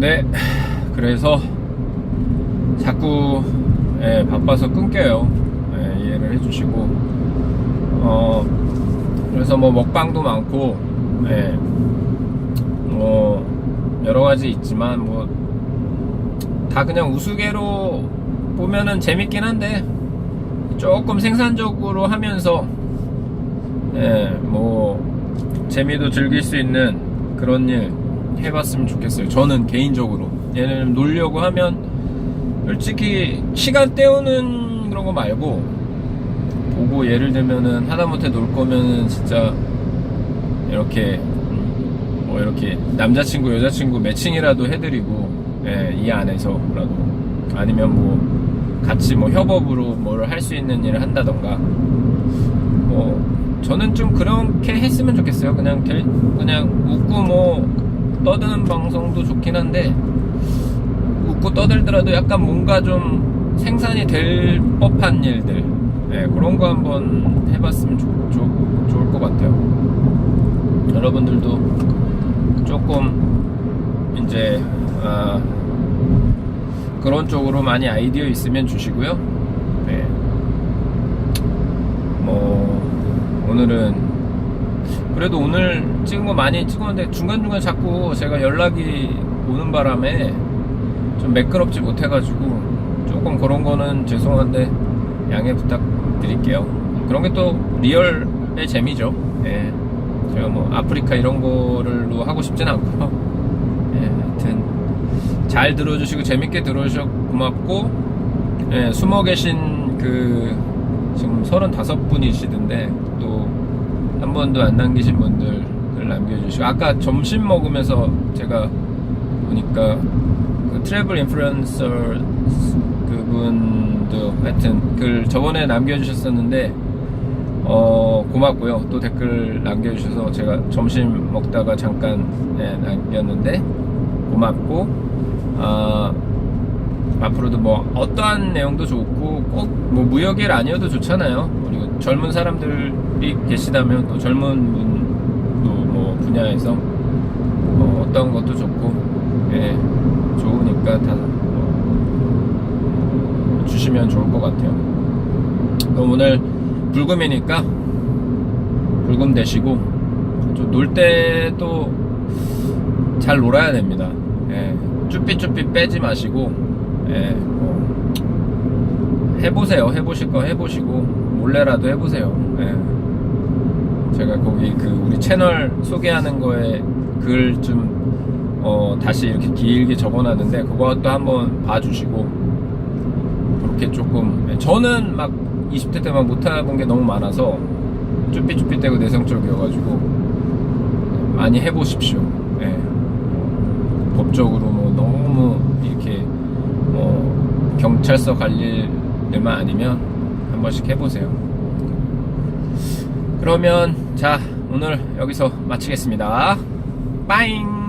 네, 그래서 자꾸 예, 바빠서 끊겨요. 예, 이해를 해주시고. 어 그래서 뭐 먹방도 많고 예, 뭐 여러 가지 있지만 뭐 다 그냥 우스개로 보면은 재밌긴 한데 조금 생산적으로 하면서 예, 뭐 재미도 즐길 수 있는 그런 일 해봤으면 좋겠어요. 저는 개인적으로 들면 놀려고 하면 솔직히 시간 때우는 그런 거 말고 보고 예를 들면은 하다못해 놀 거면은 진짜 이렇게 음, 뭐 이렇게 남자친구 여자친구 매칭이라도 해드리고 예, 이 안에서라도 아니면 뭐 같이 뭐 협업으로 뭘 할 수 있는 일을 한다던가 뭐 저는 좀 그렇게 했으면 좋겠어요. 그냥 될- 그냥 웃고 뭐 떠드는 방송도 좋긴 한데 웃고 떠들더라도 약간 뭔가 좀 생산이 될 법한 일들 네, 그런 거 한번 해봤으면 좋, 좋, 좋을 것 같아요. 여러분들도 조금 이제 아, 그런 쪽으로 많이 아이디어 있으면 주시고요. 네. 뭐 오늘은 그래도 오늘 찍은 거 많이 찍었는데 중간중간 자꾸 제가 연락이 오는 바람에 좀 매끄럽지 못해가지고 조금 그런 거는 죄송한데 양해 부탁드릴게요. 그런 게 또 리얼의 재미죠. 예. 제가 뭐 아프리카 이런 거를로 하고 싶진 않고요. 예, 하여튼 잘 들어주시고 재밌게 들어주셔서 고맙고 예, 숨어 계신 그 지금 35분이시던데 또 한 번도 안 남기신 분들 글 남겨주시고 아까 점심 먹으면서 제가 보니까 그 트래블 인플루언서 그분도 하여튼 글 저번에 남겨주셨었는데 어 고맙고요. 또 댓글 남겨주셔서 제가 점심 먹다가 잠깐 예, 남겼는데 고맙고 아 앞으로도 뭐 어떠한 내용도 좋고 꼭 뭐 무역일 아니어도 좋잖아요. 그리고 젊은 사람들이 계시다면 또 젊은 분도 뭐 분야에서 뭐 어떤 것도 좋고 예 좋으니까 다 뭐 주시면 좋을 것 같아요. 그럼 오늘 불금이니까 불금 되시고 좀 놀 때도 잘 놀아야 됩니다. 예, 쭈삣쭈삣 빼지 마시고 예, 뭐 해보세요. 해보실 거 해보시고 몰래라도 해보세요. 예. 제가 거기 그 우리 채널 소개하는 거에 글좀 어, 다시 이렇게 길게 적어놨는데 그것도 한번 봐주시고 그렇게 조금 예, 저는 막 20대 때막 못해본 게 너무 많아서 쭈삣쭈삣대고 내성적이어가지고 많이 해보십시오. 예. 법적으로 뭐 너무 경찰서 갈 일만 아니면 한 번씩 해보세요. 그러면 자 오늘 여기서 마치겠습니다. 빠잉.